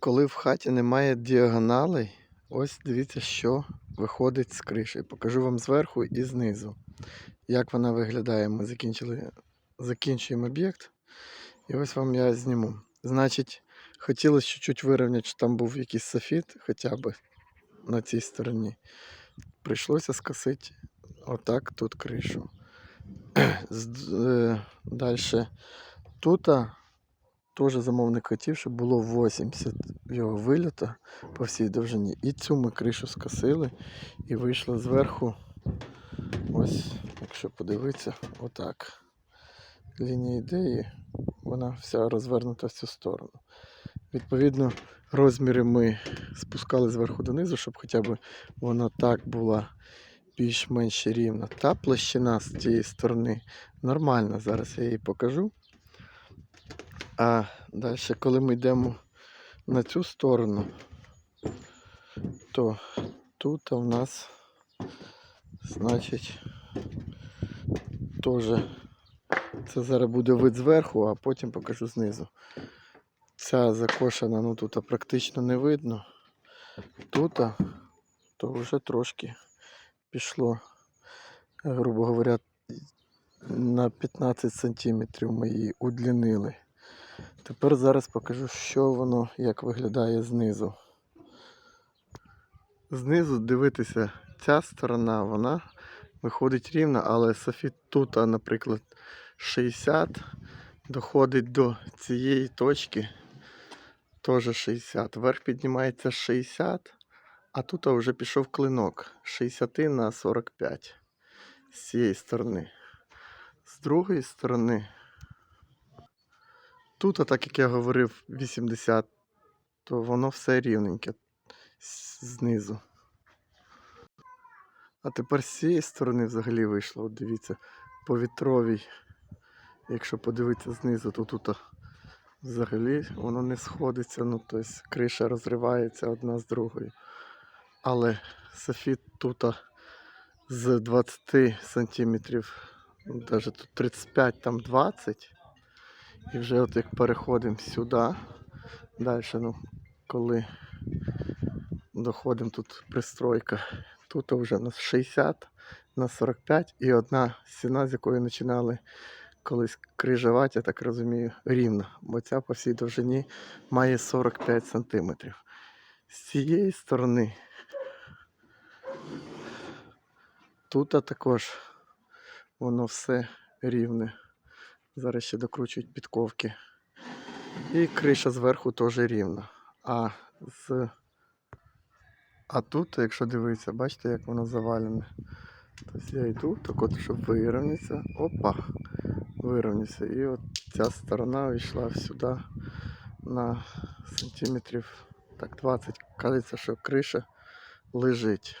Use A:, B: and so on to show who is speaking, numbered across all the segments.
A: Коли в хаті немає діагоналей, ось дивіться, що виходить з криші. Покажу вам зверху і знизу. Як вона виглядає. Ми закінчили, закінчуємо об'єкт. І ось вам я зніму. Значить, хотілося чуть-чуть вирівняти, щоб там був якийсь софіт хоча б на цій стороні. Прийшлося скосити отак тут кришу. Далі тут теж замовник хотів, щоб було 80 його вильота по всій довжині. І цю ми кришу скосили і вийшло зверху. Ось, якщо подивитися, отак. Лінія ідеї, вона вся розвернута в цю сторону. Відповідно, розміри ми спускали зверху донизу, щоб хоча б вона так була більш-менш рівна. Та площина з цієї сторони нормальна. Зараз я її покажу. А далі, коли ми йдемо на цю сторону, то тут у нас, значить, теж це зараз буде вид зверху, а потім покажу знизу. Ця закошена, ну тут практично не видно. Тут то вже трошки пішло, грубо говоря, на 15 сантиметрів ми її удлінили. Тепер зараз покажу, що воно як виглядає знизу. Знизу дивитися, ця сторона, вона виходить рівна, але софіт тут, наприклад, 60 доходить до цієї точки. Теж 60. Вверх піднімається 60, а тут вже пішов клинок 60 на 45 з цієї сторони. З другої сторони, тут, а так як я говорив, 80, то воно все рівненьке знизу. А тепер з цієї сторони взагалі вийшло. От дивіться, по вітровій. Якщо подивитися знизу, то тут взагалі воно не сходиться. Ну, тобто криша розривається одна з другою. Але софіт тут з 20 сантиметрів, навіть тут 35, там 20. І вже от як переходимо сюди, далі, ну, коли доходимо тут пристройка, тут вже у нас 60 на 45 і одна стіна, з якої починали колись крижувати, я так розумію, рівна, бо ця по всій довжині має 45 сантиметрів. З цієї сторони тут також воно все рівне. Зараз ще докручують підковки. І криша зверху теж рівна. А з а тут, якщо дивитися, бачите, як воно завалене. Тобто я йду, так от, щоб вирівнятися. Опа! Вирівнявся. І от ця сторона йшла сюди на сантиметрів так 20. Кажеться, що криша лежить.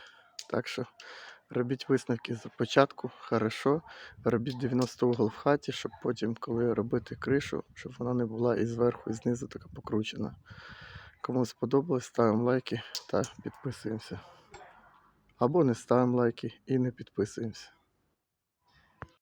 A: Так що робіть висновки з початку, хорошо. Робіть 90 угол в хаті, щоб потім, коли робити кришу, щоб вона не була і зверху, і знизу така покручена. Кому сподобалось, ставимо лайки та підписуємося. Або не ставимо лайки і не підписуємося.